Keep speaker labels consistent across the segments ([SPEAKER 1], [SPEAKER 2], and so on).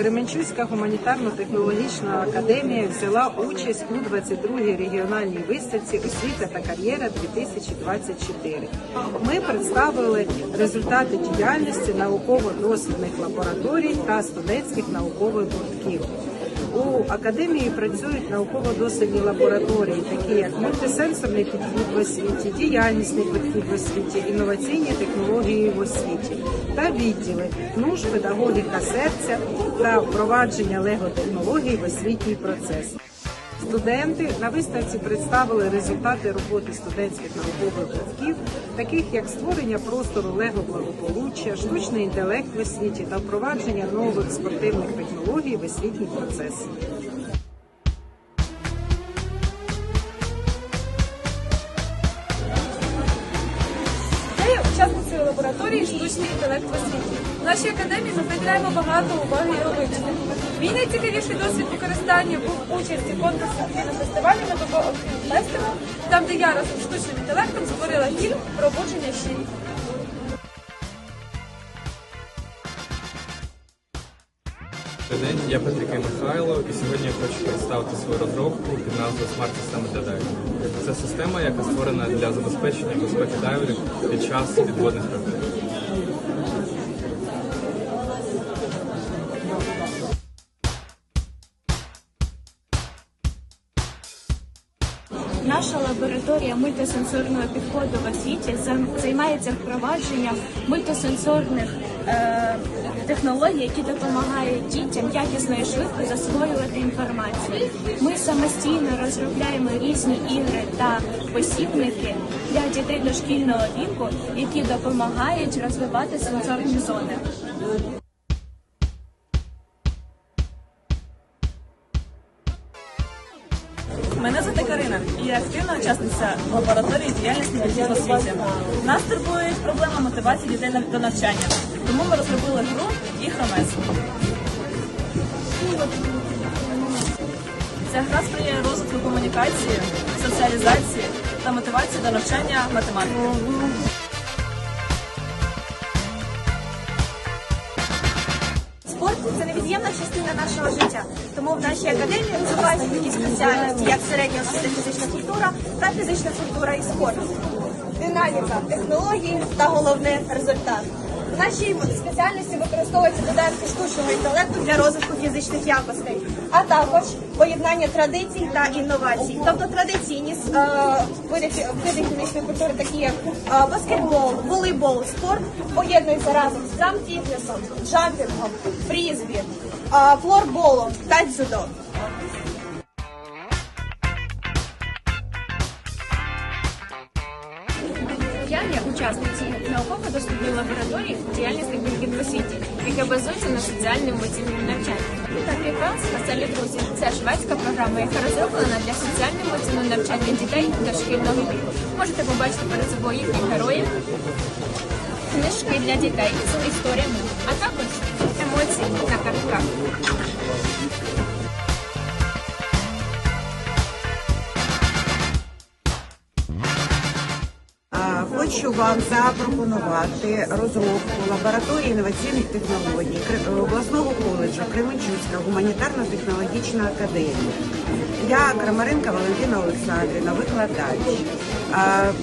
[SPEAKER 1] Кременчуцька гуманітарно-технологічна академія взяла участь у 22-й регіональній виставці Освіта та кар'єра 2024. Ми представили результати діяльності науково-дослідних лабораторій та студентських наукових гуртків. У академії працюють науково-дослідні лабораторії, такі як мультисенсорний підхід в освіті, діяльнісний підхід в освіті, інноваційні технології в освіті та відділи нуж, педагогіка серця та впровадження лего-технологій в освітній процес. Студенти на виставці представили результати роботи студентських наукових гуртків, таких як створення простору лего благополуччя, штучний інтелект в освіті та впровадження нових спортивних технологій в освітній процес.
[SPEAKER 2] Лабораторії штучний інтелект в освіті. В нашій академії ми приділяємо багато уваги Єровичці. Мій найцікавіший досвід використання був участі в конкурсі Медового фестивалю, там, де я разом з штучним інтелектом створила фільм «Пробудження щіль».
[SPEAKER 3] Добрий день, я Петрикий Михайло, і сьогодні я хочу представити свою розробку під назвою Smart System для дайверів. Це система, яка створена для забезпечення безпеки дайверів під час підводних робіт.
[SPEAKER 4] Наша лабораторія мультисенсорного підходу в освіті займається впровадженням мультисенсорних е, технологій, які допомагають дітям якісно і швидко засвоювати інформацію. Ми самостійно розробляємо різні ігри та посібники для дітей дошкільного віку, які допомагають розвивати сенсорні зони.
[SPEAKER 5] Мене звати Карина, і активна учасниця лабораторії діяльності дітей в освіті. Нас турбує проблема мотивації дітей до навчання, тому ми розробили гру і хромес. Ця гра сприяє розвитку комунікації, соціалізації та мотивації до навчання математики.
[SPEAKER 6] Це невід'ємна частина нашого життя. Тому в нашій академії розвиваються такі спеціальності, як середня освіта фізична культура та фізична культура і спорт. Динаміка, технології та головне результат. В нашій спеціальності використовуються додатки штучного інтелекту для розвитку фізичних якостей, а також поєднання традицій та інновацій. Тобто традиційні е, види, фізичної культури, такі як е, баскетбол, волейбол, спорт, поєднуються разом з драмфітнесом, джампінгом, фрізбі, е, флорболом та дзюдо.
[SPEAKER 4] Учасницею науково-дослідної лабораторії діяльність в освіті, яка базується на соціальному емоційному навчанні. Так якраз веселі друзі. Це шведська програма, яка розроблена для соціального емоційного навчання дітей дошкільного віку. Можете побачити перед собою їхніх героїв, книжки для дітей з історіями, а також емоції на картках.
[SPEAKER 7] Хочу вам запропонувати розробку лабораторії інноваційних технологій обласного коледжу Кременчуцька гуманітарно-технологічна академія. Я Крамаренка Валентина Олександрівна, викладач.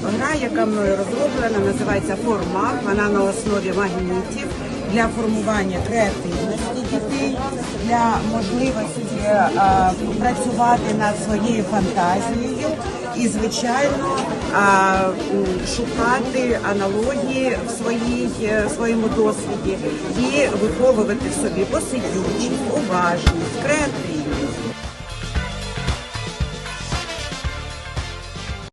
[SPEAKER 7] Гра, яка мною розроблена, називається Формат. Вона на основі магнітів для формування креативності дітей, для можливості а, працювати над своєю фантазією і, звичайно, шукати аналогії в своїй, е, своєму досвіді і виховувати в собі посидючість, уважність, креативність.